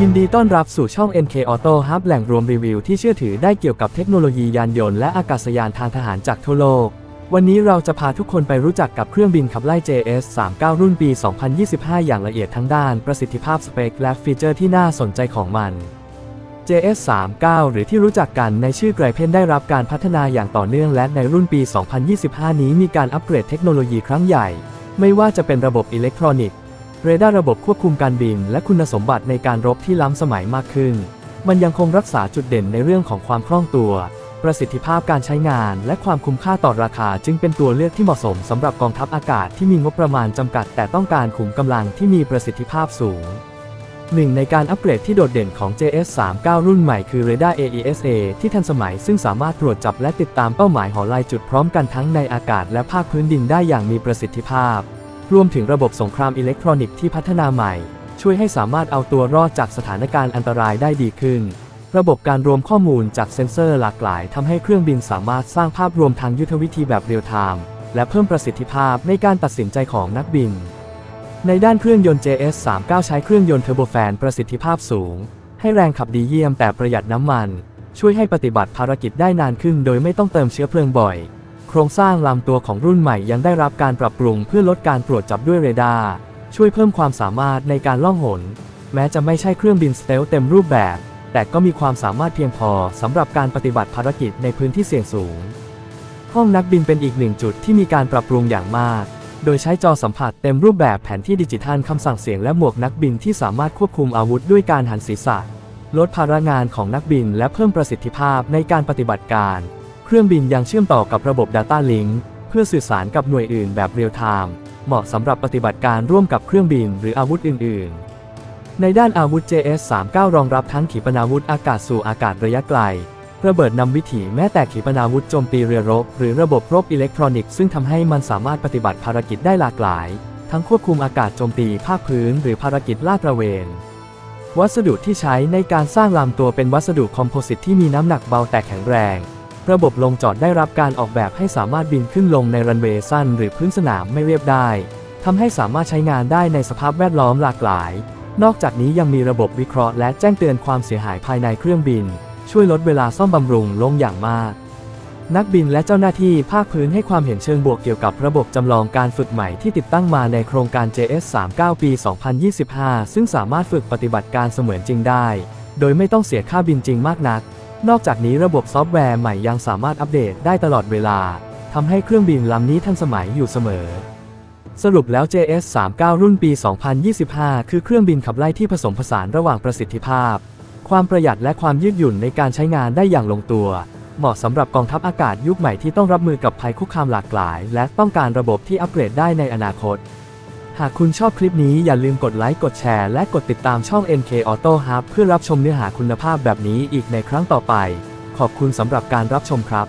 ยินดีต้อนรับสู่ช่อง NK Auto Hub แหล่งรวมรีวิวที่เชื่อถือได้เกี่ยวกับเทคโนโลยียานยนต์และอากาศยานทางทหารจากทั่วโลก วันนี้เราจะพาทุกคนไปรู้จักกับเครื่องบินขับไล่ JS-39 รุ่นปี 2025 อย่างละเอียดทั้งด้านประสิทธิภาพสเปคและฟีเจอร์ที่น่าสนใจของมัน JS39 หรือที่รู้จักกันในชื่อไกรเพนได้รับการพัฒนาอย่างต่อเนื่องและในรุ่นปี 2025 นี้มีการอัปเกรดเทคโนโลยีครั้งใหญ่ ไม่ว่าจะเป็นระบบอิเล็กทรอนิกส์ เรดาร์ระบบควบคุมการบิน และคุณสมบัติในการรบที่ล้ำสมัยมากขึ้น มันยังคงรักษาจุดเด่นในเรื่องของความคล่องตัว ประสิทธิภาพการใช้งาน และความคุ้มค่าต่อราคา จึงเป็นตัวเลือกที่เหมาะสมสำหรับกองทัพอากาศที่มีงบประมาณจำกัด แต่ต้องการขุมกำลังที่มีประสิทธิภาพสูงหนึ่งในการอัปเกรดที่โดดเด่นของ JS39 รุ่นใหม่คือ Radar AESA ที่ทันสมัยซึ่งสามารถตรวจจับและติดตามเป้าหมายหอลายจุดพร้อมกันทั้งในอากาศและภาคพื้นดินได้อย่างมีประสิทธิภาพ รวมถึงระบบสงครามอิเล็กทรอนิกส์ที่พัฒนาใหม่ ช่วยให้สามารถเอาตัวรอดจากสถานการณ์อันตรายได้ดีขึ้น ระบบการรวมข้อมูลจากเซ็นเซอร์หลากหลายทำให้เครื่องบินสามารถสร้างภาพรวมทางยุทธวิธีแบบเรียลไทม์และเพิ่มประสิทธิภาพในการตัดสินใจของนักบิน ในด้านเครื่องยนต์ JS39 ใช้เครื่องยนต์เทอร์โบแฟนประสิทธิภาพสูง ให้แรงขับดีเยี่ยมแต่ประหยัดน้ำมัน ช่วยให้ปฏิบัติภารกิจได้นานขึ้น โดยไม่ต้องเติมเชื้อเพลิงบ่อย ครงสร้างลำตัวของรุ่นใหม่ยังได้รับการปรับปรุงเพื่อลดการตรวจจับด้วยเรดาร์ ช่วยเพิ่มความสามารถในการล่องหน แม้จะไม่ใช่เครื่องบินสเตล์เต็มรูปแบบ แต่ก็มีความสามารถเพียงพอสำหรับการปฏิบัติภารกิจในพื้นที่เสี่ยงสูง ห้องนักบินเป็นอีกหนึ่งจุดที่มีการปรับปรุงอย่างมาก โดยใช้จอสัมผัสเต็มรูปแบบแผนที่ดิจิทัลคำสั่งเสียงและหมวกนักบินที่สามารถควบคุมอาวุธด้วยการหันศีรษะ ลดภาระงานของนักบินและเพิ่มประสิทธิภาพในการปฏิบัติการ เครื่องบินยังเชื่อมต่อกับระบบ Data Link เพื่อสื่อสารกับหน่วยอื่นแบบเรียลไทม์เหมาะสำหรับปฏิบัติการร่วมกับเครื่องบินหรืออาวุธอื่น ๆ ในด้านอาวุธ JS39 รองรับทั้งขีปนาวุธอากาศสู่อากาศระยะไกล ระเบิดนำวิถีแม้แต่ขีปนาวุธโจมตีเรือรบ หรือระบบรบอิเล็กทรอนิกส์ซึ่งทำให้มันสามารถปฏิบัติภารกิจได้หลากหลาย ทั้งควบคุมอากาศโจมตีภาคพื้น หรือภารกิจลาดตระเวนวัสดุที่ใช้ในการสร้างลำตัวเป็นวัสดุคอมโพสิตที่มีน้ำหนักเบาแต่แข็งแรง ระบบลงจอดได้รับการออกแบบให้สามารถบินขึ้นลงในรันเวย์สั้นหรือพื้นสนามไม่เรียบได้ทำให้สามารถใช้งานได้ในสภาพแวดล้อมหลากหลาย นอกจากนี้ยังมีระบบวิเคราะห์และแจ้งเตือนความเสียหายภายในเครื่องบิน ช่วยลดเวลาซ่อมบำรุงลงอย่างมาก นักบินและเจ้าหน้าที่ภาคพื้นให้ความเห็นเชิงบวกเกี่ยวกับระบบจำลองการฝึกใหม่ที่ติดตั้งมาในโครงการ JS39 ปี 2025 ซึ่งสามารถฝึกปฏิบัติการเสมือนจริงได้ โดยไม่ต้องเสียค่าบินจริงมากนัก นอกจากนี้ระบบซอฟต์แวร์ใหม่ยังสามารถอัปเดตได้ตลอดเวลาทำให้เครื่องบินลำนี้ทันสมัยอยู่เสมอ สรุปแล้ว JS39 รุ่นปี 2025 คือเครื่องบินขับไล่ที่ผสมผสานระหว่างประสิทธิภาพ ความประหยัดและความยืดหยุ่นในการใช้งานได้อย่างลงตัว เหมาะสำหรับกองทัพอากาศยุคใหม่ที่ต้องรับมือกับภัยคุกคามหลากหลาย และต้องการระบบที่อัปเกรดได้ในอนาคต หากคุณชอบคลิปนี้อย่าลืมกดไลค์ กดแชร์ และกดติดตามช่อง NK Auto Hub เพื่อรับชมเนื้อหาคุณภาพแบบนี้อีกในครั้งต่อไป ขอบคุณสำหรับการรับชมครับ